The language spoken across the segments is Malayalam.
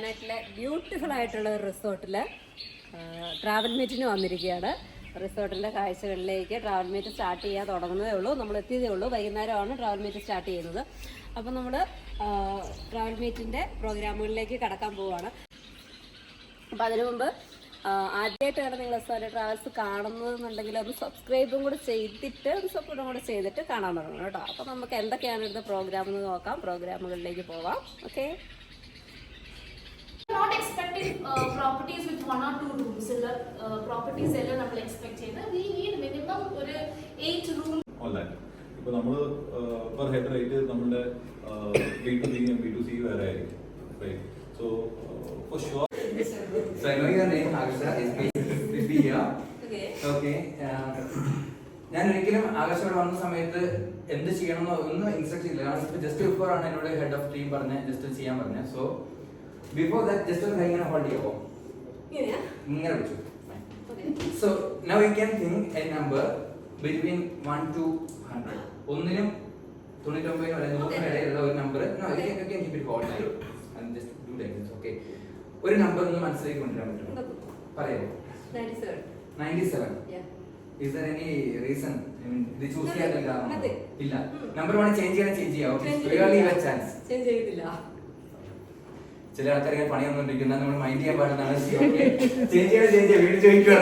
വയനാട്ടിലെ ബ്യൂട്ടിഫുൾ ആയിട്ടുള്ള ഒരു റിസോർട്ടിൽ ട്രാവൽ മീറ്റിന് വന്നിരിക്കുകയാണ്. റിസോർട്ടിന്റെ കാഴ്ചകളിലേക്ക് ട്രാവൽ മീറ്റ് സ്റ്റാർട്ട് ചെയ്യാൻ തുടങ്ങുന്നതേ ഉള്ളൂ. നമ്മൾ എത്തിയതേ ഉള്ളൂ. വൈകുന്നേരമാണ് ട്രാവൽ മീറ്റ് സ്റ്റാർട്ട് ചെയ്യുന്നത്. അപ്പോൾ നമ്മൾ ട്രാവൽ മീറ്റിന്റെ പ്രോഗ്രാമുകളിലേക്ക് കടക്കാൻ പോവുകയാണ് അപ്പോൾ അതിനു മുമ്പ് ആദ്യമായിട്ടാണ് നിങ്ങൾ സാറിന്റെ ട്രാവൽസ് കാണുന്നതെന്നുണ്ടെങ്കിൽ ഒന്ന് സബ്സ്ക്രൈബും കൂടെ ചെയ്തിട്ട് ഒന്ന് സപ്പോർട്ടും കൂടെ ചെയ്തിട്ട് കാണാൻ തുടങ്ങണം കേട്ടോ. അപ്പോൾ നമുക്ക് എന്തൊക്കെയാണ് ഇവിടുത്തെ പ്രോഗ്രാം എന്ന് നോക്കാം. പ്രോഗ്രാമുകളിലേക്ക് പോവാം. Okay not expecting properties with one one two rooms ഉള്ള പ്രോപ്പർട്ടീസ് എല്ലാം നമ്മൾ എക്സ്പെക്ട് ചെയ്യുന്നത്. വി നീഡ് മിനിമം ഒരു എയ്റ്റ് റൂം ഓൺ ഇപ്പൊ നമ്മൾ പെർ ഹെഡ് റേറ്റ് നമ്മുടെ B to B B to C വേറെ ആയിരിക്കും. So for sure So I know your name, Agasha, is Bibi here. Okay. uh, ഞാൻ ഒരിക്കലും ആകാശോട് വന്ന സമയത്ത് എന്ത് ചെയ്യണമെന്നോ ഒന്നും ഇൻസ്ട്രക്ഷൻ ഇല്ല. കാരണം ഇപ്പൊ ജസ്റ്റ് ബിഫോർ ആണ് എന്നോട് ഹെഡ് ഓഫ് ടീം പറഞ്ഞ ജസ്റ്റ് ചെയ്യാൻ പറഞ്ഞത്. സോ ബിഫോർ ദാറ്റ് ജസ്റ്റ് ഒന്ന് ഇങ്ങനെ ഹോൾഡ് ചെയ്യാമോ ഇങ്ങനെ വിളിച്ചു so now you can think a number between one to hundred ഒന്നിനും തൊണ്ണൂറ്റൊമ്പതിനും അല്ലെങ്കിൽ നൂറിനും ഇടയിലുള്ള ഒരു നമ്പർ ഒരു നമ്പർ ഒന്ന് മനസ്സിലേക്ക് കൊണ്ടുവരാൻ പറ്റുമോ? പറയാമോ ninety seven is there any reason ഇത് ചൂസ് ചെയ്യാൻ കാരണം ഇല്ല. നമ്പർ വേണം ചേഞ്ച് ചെയ്യാൻ ചേഞ്ച് ചെയ്യാം. ഓക്കെ. ചാൻസ് ചേഞ്ച് ചെയ്തില്ല. ചില ആൾക്കാർ ഇങ്ങനെ പണി വന്നോണ്ടിരിക്കുന്ന നമ്മൾ മൈൻഡ് ചെയ്യാൻ പാടുന്നതാണ് ചേഞ്ച് ചെയ്യണം ചേഞ്ച് വീട് ചെയ്യില്ല.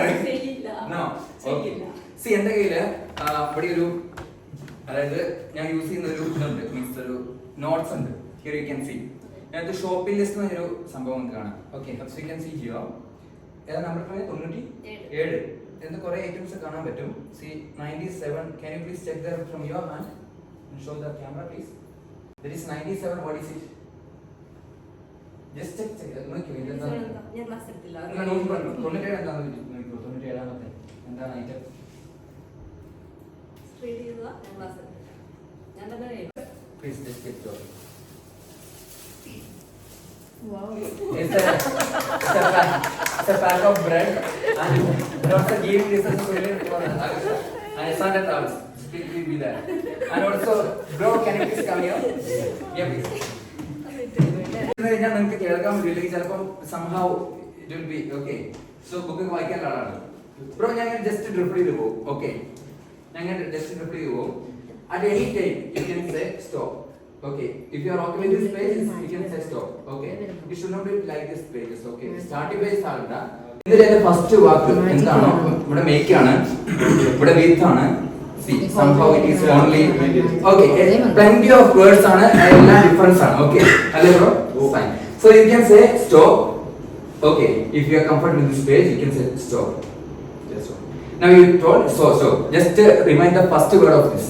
സി എന്റെ കയ്യിൽ ഇവിടെ ഒരു അതായത് ഞാൻ യൂസ് ചെയ്യുന്ന ഒരു ഇതുണ്ട്. മീൻസ് ഒരു നോട്ട്സ് ഉണ്ട്. ഹിയർ യു ക്യാൻ സി അതിനകത്ത് ഷോപ്പിംഗ് ലിസ്റ്റ് എന്നൊരു സംഭവം നമുക്ക് കാണാം. Okay you can see here ഏതാ നമ്പർ തൊണ്ണൂറ്റി ഏഴ്. എന്ന് കുറെ ഐറ്റംസ് കാണാൻ പറ്റും. See ninety seven can you please check there from your hand show the camera please there is ninety seven what is it just check ചെയ്ത് നോക്കി ഞാൻ ക്ലാസ് എടുത്തില്ല. തൊണ്ണൂറ്റേഴ് എന്താന്ന് നോക്കിക്കോ തൊണ്ണൂറ്റേഴാമത്തെ എന്താണ് ഐറ്റം റീഡ് ചെയ്തതാ ഞാൻ ക്ലാസ് എടുത്തില്ല ഞാൻ തന്നെ. Please just get your Wow. It's a, it's a pack, it's a pack of bread and the game this is really for all. Speak will be there. And also, bro, can you please come here? Yeah, please. കഴിഞ്ഞാൽ നിങ്ങൾക്ക് കേൾക്കാൻ പറ്റില്ലെങ്കിൽ ചിലപ്പോൾ somehow it will be okay so book വായിക്കാൻ ആളാണ്. ബ്രോ ഞാൻ ജസ്റ്റ് ഡ്രിപ്പ് ചെയ്ത് പോകും. ഓക്കെ ഞങ്ങൾ ജസ്റ്റ് ഡ്രിപ്പ് ചെയ്ത് പോകും. At any time you can say stop okay if you are okay with this page you can say stop okay you should not like this pages okay starting page ആകണ്ട ഇതിന്റെ എന്റെ ഫസ്റ്റ് വാക്ക് എന്താണോ? ഇവിടെ മേക്ക് ആണ്. ഇവിടെ വിത്ത് ആണ്. It is only. Okay. Eh, plenty of words ആണ്. എല്ലാം ഡിഫറൻസ് ആണ്. Okay. അല്ലേ bro fine so you can say stop okay if you are comfortable with this page you can say stop just one. now you told so so just uh, remind the first word of this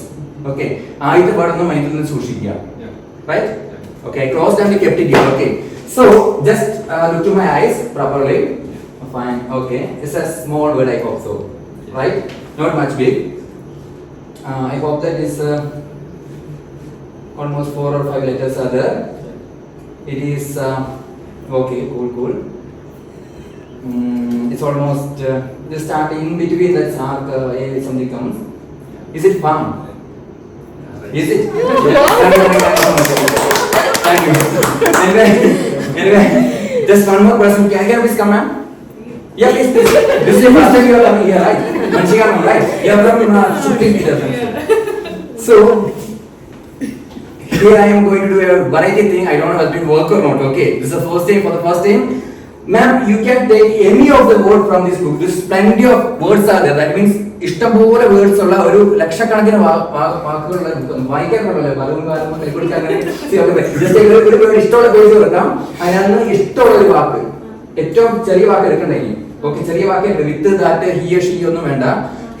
okay ആദ്യത്തെ word ഒന്ന് മൈൻഡിൽ നിന്ന് സൂക്ഷിക്കുക right okay I closed and kept it here okay so just uh, look to my eyes properly fine okay it's a small word I hope so right not much big uh, I hope that is uh, almost four It is uh, okay, cool, cool. Mm, it's almost uh, the starting in between that arc uh, A something comes. Is it fun? Is it? Thank you. Anyway, anyway, just one more person. Can you please come, ma'am? Yeah, please, please. This is the first time you are coming here, right? Manchiga, right? You are from uh, shooting theatre. So, here I am going to do a variety thing. I don't know whether it will work or not. Okay, this is the first time. For the first time, ma'am, you can take any of the word from this book. There's plenty of words are there. That means ഇഷ്ടംപോലെ വേർഡ്സ് ഉള്ള ഒരു ലക്ഷക്കണക്കിന് വാക്കുകളുള്ള കൊള്ളല്ലേ പലതും കാലം ഒരു ഇഷ്ടമുള്ള പേജ് വെക്കാം അതിനകത്ത് ഇഷ്ടമുള്ള ഒരു വാക്ക് ഏറ്റവും ചെറിയ വാക്ക് എടുക്കണ്ടെങ്കിൽ ഓക്കെ ചെറിയ വാക്ക് വിത്ത് ദാറ്റ് ഹിയ ഷീ ഒന്നും വേണ്ട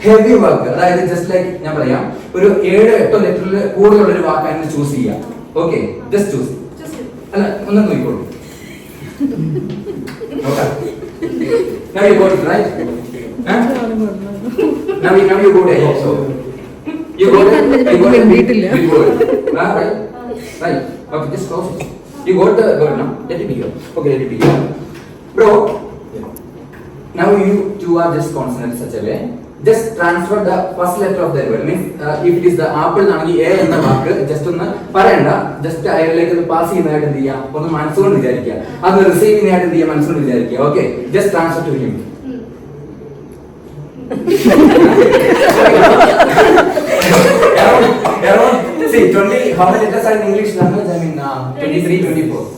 ഹെവി വാക്ക് അതായത് ജസ്റ്റ് ലൈക്ക് ഞാൻ പറയാം ഒരു ഏഴ് എട്ടോ ലെറ്ററിൽ കൂടുതലുള്ള ഒരു വാക്ക് അതിന് ചൂസ് ചെയ്യാം ഓക്കെ ജസ്റ്റ് ചൂസ് Just അല്ല ഒന്ന് നോക്കിക്കോളൂ നോക്കാം Now you got it, right? Huh? Now you, now you go there also. You go there, you go there, you go there. Ah, right? Right. Okay, just close it. You got the word now? Let it be here. Okay, let it be here. Bro, now you two are just consonant such a way. Just transfer the first letter of the word. Means uh, if it is the apple ആണെങ്കിൽ എ എന്ന വാക്ക് ജസ്റ്റ് ഒന്ന് പറയണ്ട ജസ്റ്റ് അയാളിലേക്ക് ഒന്ന് പാസ് ചെയ്യുന്നതായിട്ട് എന്ത് ചെയ്യാം ഒന്ന് മനസ്സുകൊണ്ട് വിചാരിക്കുക അത് റിസീവ് ചെയ്യുന്നതായിട്ട് എന്ത് ചെയ്യാം മനസ്സുകൊണ്ട് വിചാരിക്കുക okay just transfer to him around, around, see, 20, how many letters are in English language? I mean, uh, 23, 24.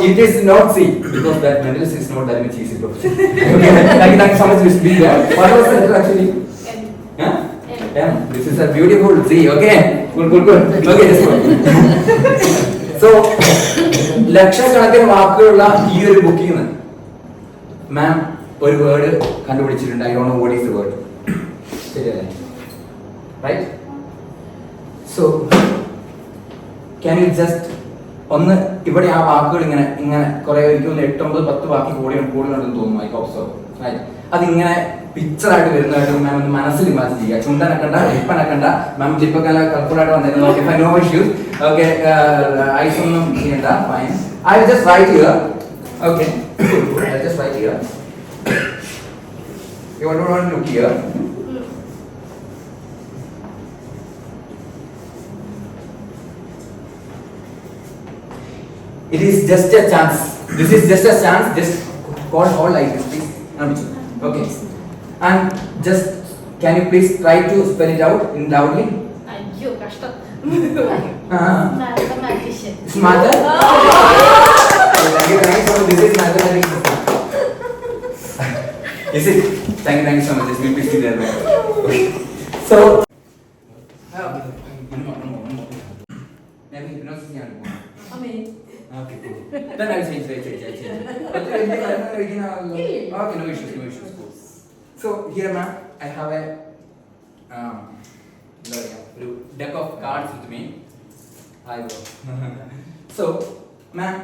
it is not C because that Mendel's is not that much easy profession. okay, thank you, thank you so much, Mr. B. there. What was the letter actually? N. Huh? N. M. This is a beautiful C. Okay, good, good, good. Okay, just one. so, ലക്ഷക്കണക്കിന് വാക്കുകളുള്ള ഈ ഒരു ബുക്കിൽ നിന്ന് മാം ഒരു word കണ്ടുപിടിച്ചിട്ടുണ്ട് I don't know what is the word ശരിയല്ലേ right so can you just ഒന്ന് ഇവിടെ ആ വാക്കുകൾ ഇങ്ങനെ ഇങ്ങനെ കുറെ തോന്നുന്നു എട്ടൊമ്പത് പത്ത് വാക്കി കൂടി കൂടുന്നുണ്ടെന്ന് തോന്നുന്നു ഐ ഹോപ്പ് സോ അതിങ്ങനെ പിക്ചറായിട്ട് വരുന്നതായിട്ട് മാം ഒന്ന് മനസ്സിൽ ഇമാജിൻ ചെയ്യുക. ചുണ്ടനക്കണ്ട ഇപ്പനക്കണ്ട മാം നല്ല കളർഫുള്ളായിട്ട് വന്നിരുന്നു okay no issues okay eyes ഒന്നും ചെയ്യണ്ട ഫൈൻ ഐ ജസ്റ്റ് റൈറ്റ് ചെയ്യുക ഓക്കെ ഐ ജസ്റ്റ് റൈറ്റ് ചെയ്യുക to look It is just a chance. This is just a chance. Just call all like this, please. Namichu. Okay. And just can you please try to spell it out in loudly? അയ്യോ കഷ്ടം Uh-huh. Mathematician Smarter. Thank you, thank you so much. This is mathematics. Is it? Thank you, thank you so much. Just be please be there. Okay. So. Okay, cool. Then I'll change, change, change, change, change. But വലിയ കാര്യങ്ങൾ കഴിക്കുന്ന ആളല്ലോ. Okay, no issues, no issues. Cool. So here, ma'am, I have a um, എന്താ പറയാ, ഒരു deck of cards with me. Hi, bro. so, ma'am,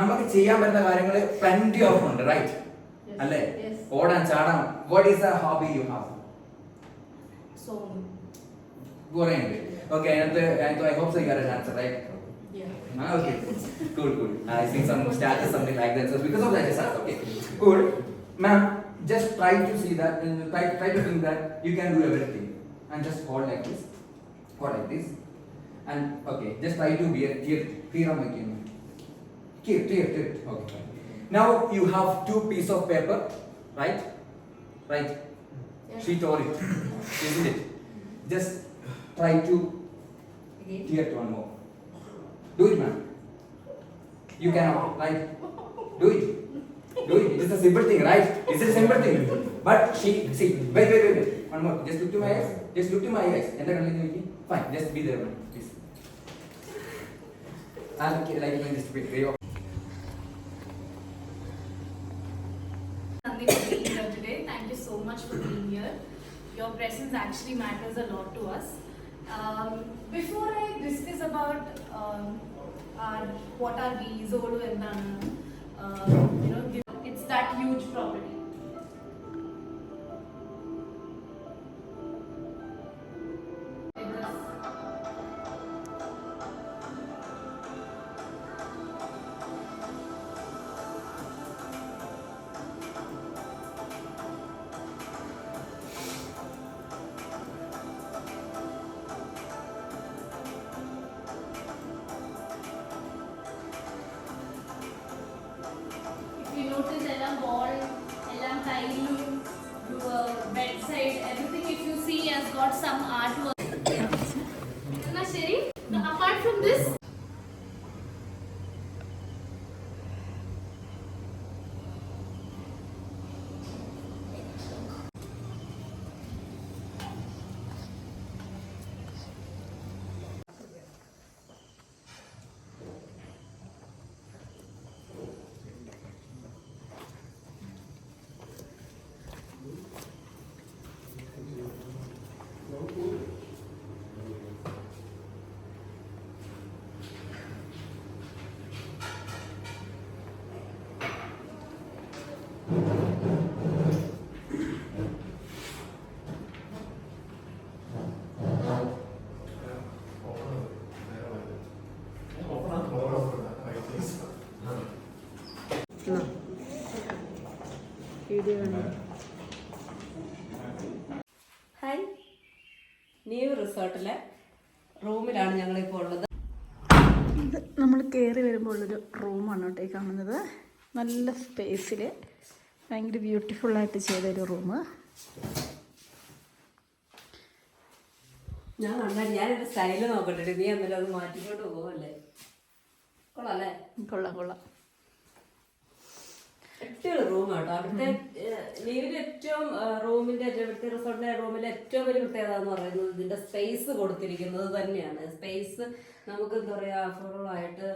നമുക്ക് ചെയ്യാൻ പറ്റുന്ന കാര്യങ്ങൾ plenty of ഉണ്ട്, right? Yes, അല്ലേ yes. ഓടാൻ ചാടാൻ what is a hobby you have so കുറെ ഉണ്ട് ഓക്കെ അതിനകത്ത് I hope so you are an answer right Ah, okay, cool, cool, cool. I see some status, something like that. So because of that, ask. Okay, cool, ma'am. Just try to see that, and try try to think that you can do everything, and just hold like this, hold like this, and okay, just try to be a tear, tear on my chin. Tear, tear, tear. Okay. Now you have two piece of paper, right? Right. Yes. She told it, isn't it? Just try to tear it one more. Do it, ma'am. You cannot, right? Do it. Do it. It is a simple thing, right? It's a simple thing. But she, see, wait, wait, wait, wait. One more. Just look to my eyes. Just look to my eyes. And then Fine. Just be there, ma'am. Please. I'll like you just be very today. Thank you so much for being here. Your presence actually matters a lot to us. Um, before I discuss about um, our what are we, Zolu and uh, notice എല്ലാം wall, എല്ലാം tile, bedside, everything if you see has got some artwork. എന്നാ ശരി apart from this hi new റിസോർട്ടിലെ റൂമിലാണ് ഞങ്ങളിപ്പോൾ ഉള്ളത്. ഇത് നമ്മൾ കയറി വരുമ്പോൾ ഉള്ളൊരു റൂമാണ് കേട്ടോ ഈ കാണുന്നത്. നല്ല സ്പേസിൽ ഭയങ്കര ബ്യൂട്ടിഫുള്ളായിട്ട് ചെയ്തൊരു റൂം. ഞാൻ നന്നായി ഞാനൊരു സ്റ്റൈൽ നോക്കട്ടെ. നീ എന്നാലും അത് മാറ്റിക്കൊണ്ട് പോകല്ലേ കൊള്ളാം അല്ലേ? കൊള്ളാം കൊള്ളാം. ഏറ്റവും റൂം കേട്ടോ അവിടുത്തെ ലീവിന്റെ ഏറ്റവും റൂമിന്റെ ഇവിടുത്തെ റിസോർട്ടിന്റെ റൂമിലെ ഏറ്റവും വലിയ പ്രത്യേകത എന്ന് പറയുന്നത് ഇതിന്റെ സ്പേസ് കൊടുത്തിരിക്കുന്നത് തന്നെയാണ്. സ്പേസ് നമുക്ക് എന്താ പറയാ അഫോർഡബിൾ ആയിട്ട്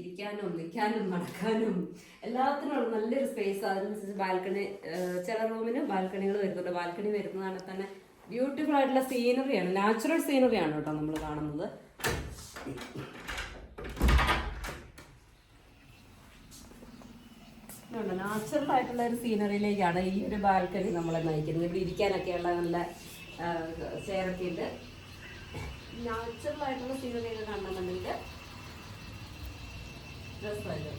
ഇരിക്കാനും നിൽക്കാനും നടക്കാനും എല്ലാത്തിനുള്ള നല്ലൊരു സ്പേസ് അതിനനുസരിച്ച് ബാൽക്കണി ചില റൂമിന് ബാൽക്കണികൾ വരുന്നുണ്ട്. ബാൽക്കണി വരുന്നതാണ് തന്നെ ബ്യൂട്ടിഫുൾ ആയിട്ടുള്ള സീനറിയാണ് നാച്ചുറൽ സീനറിയാണ് കേട്ടോ നമ്മൾ കാണുന്നത്. നാച്ചുറൽ ആയിട്ടുള്ള ഒരു സീനറിയിലേക്കാണ് ഈ ഒരു ബാൽക്കണി നമ്മളെ നയിക്കുന്നത്. ഇവിടെ ഇരിക്കാനൊക്കെയുള്ള നല്ല ചെയറൊക്കെ ഉണ്ട്. നാച്ചുറൽ ആയിട്ടുള്ള സീനറി ഒക്കെ കാണണമെന്നുണ്ടെങ്കിൽ രസമല്ലേ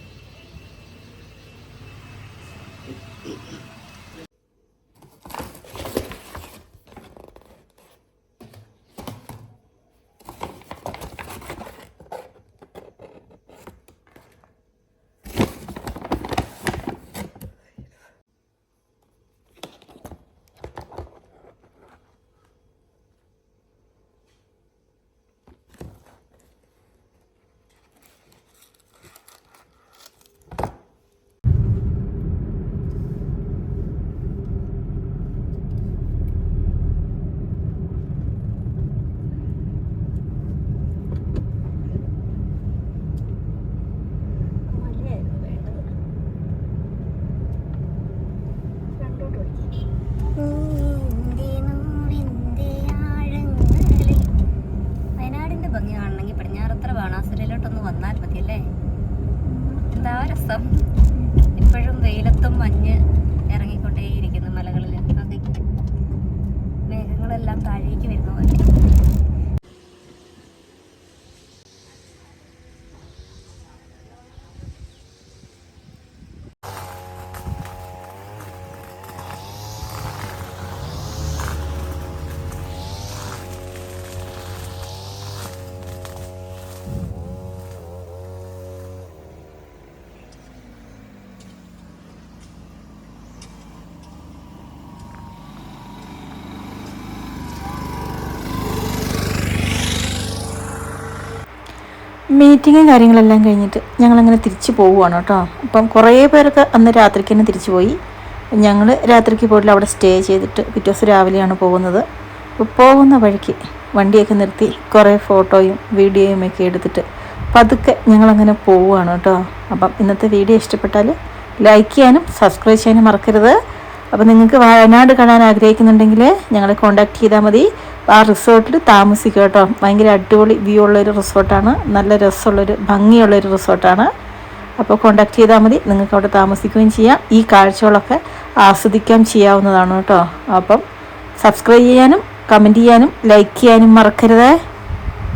മീറ്റിങ്ങും കാര്യങ്ങളെല്ലാം കഴിഞ്ഞിട്ട് ഞങ്ങളങ്ങനെ തിരിച്ചു പോവുകയാണ് കേട്ടോ. അപ്പം കുറേ പേരൊക്കെ അന്ന് രാത്രിക്ക് തന്നെ തിരിച്ചു പോയി. ഞങ്ങൾ രാത്രിക്ക് പോയിട്ടില്ല അവിടെ സ്റ്റേ ചെയ്തിട്ട് പിറ്റേ ദിവസം രാവിലെയാണ് പോകുന്നത്. അപ്പോൾ പോകുന്ന വഴിക്ക് വണ്ടിയൊക്കെ നിർത്തി കുറേ ഫോട്ടോയും വീഡിയോയും ഒക്കെ എടുത്തിട്ട് പതുക്കെ ഞങ്ങളങ്ങനെ പോവുകയാണ് കേട്ടോ. അപ്പം ഇന്നത്തെ വീഡിയോ ഇഷ്ടപ്പെട്ടാൽ ലൈക്ക് ചെയ്യാനും സബ്സ്ക്രൈബ് ചെയ്യാനും മറക്കരുത്. അപ്പോൾ നിങ്ങൾക്ക് വയനാട് കാണാൻ ആഗ്രഹിക്കുന്നുണ്ടെങ്കിൽ ഞങ്ങളെ കോൺടാക്റ്റ് ചെയ്താൽ മതി. ആ റിസോർട്ടിൽ താമസിക്കുക കേട്ടോ. ഭയങ്കര അടിപൊളി വ്യൂ ഉള്ളൊരു റിസോർട്ടാണ് നല്ല രസമുള്ളൊരു ഭംഗിയുള്ളൊരു റിസോർട്ടാണ് അപ്പോൾ കോണ്ടാക്ട് ചെയ്താൽ മതി. നിങ്ങൾക്ക് അവിടെ താമസിക്കുകയും ചെയ്യാം. ഈ കാഴ്ചകളൊക്കെ ആസ്വദിക്കാൻ ചെയ്യാവുന്നതാണ് കേട്ടോ. അപ്പം സബ്സ്ക്രൈബ് ചെയ്യാനും കമന്റ് ചെയ്യാനും ലൈക്ക് ചെയ്യാനും മറക്കരുത്.